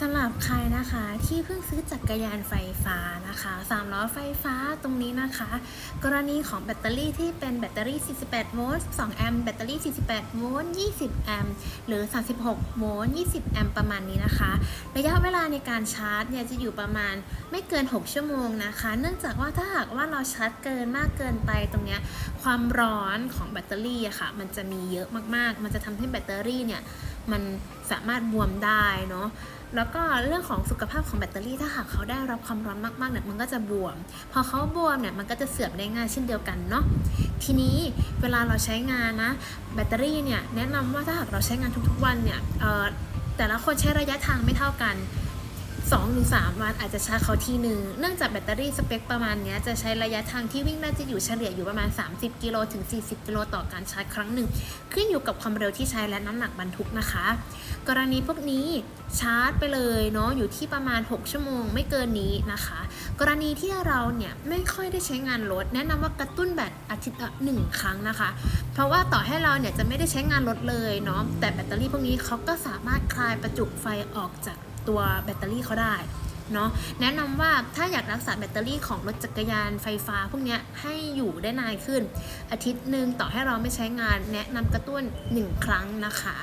สำหรับใครนะคะที่เพิ่งซื้อจักรยานไฟฟ้านะคะ3ล้อไฟฟ้าตรงนี้นะคะ กรณีของแบตเตอรี่ที่เป็นแบตเตอรี่ 48 โวลต์ 2 แอมป์แบตเตอรี่ 48 โวลต์ 20 แอมป์หรือ 36 โวลต์ 20 แอมป์ประมาณนี้นะคะ ระยะเวลาในการชาร์จเนี่ยจะอยู่ประมาณไม่เกิน 6 ชั่วโมงนะคะ เนื่องจากว่าถ้าหากว่าเราชาร์จเกินมากเกินไปตรงเนี้ยความร้อนของแบตเตอรี่อะค่ะมันจะมีเยอะมากๆ มันจะทำให้แบตเตอรี่เนี่ย มันสามารถบวมได้เนาะแล้วก็เรื่องของสุขภาพของแบตเตอรี่ถ้าหากเขาได้รับความร้อนมากๆเนี่ยมันก็จะบวม พอเขาบวมเนี่ยมันก็จะเสื่อมได้ง่ายเช่นเดียวกันเนาะทีนี้เวลาเราใช้งานนะแบตเตอรี่เนี่ยแนะนำว่าถ้าหากเราใช้งานทุกๆวันเนี่ยแต่ละคนใช้ระยะทางไม่เท่ากัน 2-3ถึง3วันอาจจะชาร์จเขาทีหนึ่งเนื่องจากแบตเตอรี่สเปคประมาณนี้จะใช้ระยะทางที่วิ่งน่าจะอยู่เฉลี่ยอยู่ประมาณ 30 กิโลถึง 40 กิโลต่อการชาร์จครั้งหนึ่ง ขึ้นอยู่กับความเร็วที่ใช้และน้ำหนักบรรทุกนะคะ กรณีพวกนี้ชาร์จไปเลยเนาะอยู่ที่ประมาณ 6 ชั่วโมงไม่เกินนี้นะคะ กรณีที่เราเนี่ยไม่ค่อยได้ใช้งานรถแนะนำว่ากระตุ้นแบตอาทิตย์ละหนึ่งครั้งนะคะ เพราะว่าต่อให้เราเนี่ยจะไม่ได้ใช้งานรถเลยเนาะแต่แบตเตอรี่พวกนี้เขาก็สามารถคลายประจุไฟออกจาก ตัวแบตเตอรี่เขาได้เนาะแนะนำว่าถ้าอยากรักษาแบตเตอรี่ของรถจักรยานไฟฟ้า พวกนี้ให้อยู่ได้นานขึ้น อาทิตย์หนึ่งต่อให้เราไม่ใช้งาน แนะนำกระตุ้น 1 ครั้งนะคะ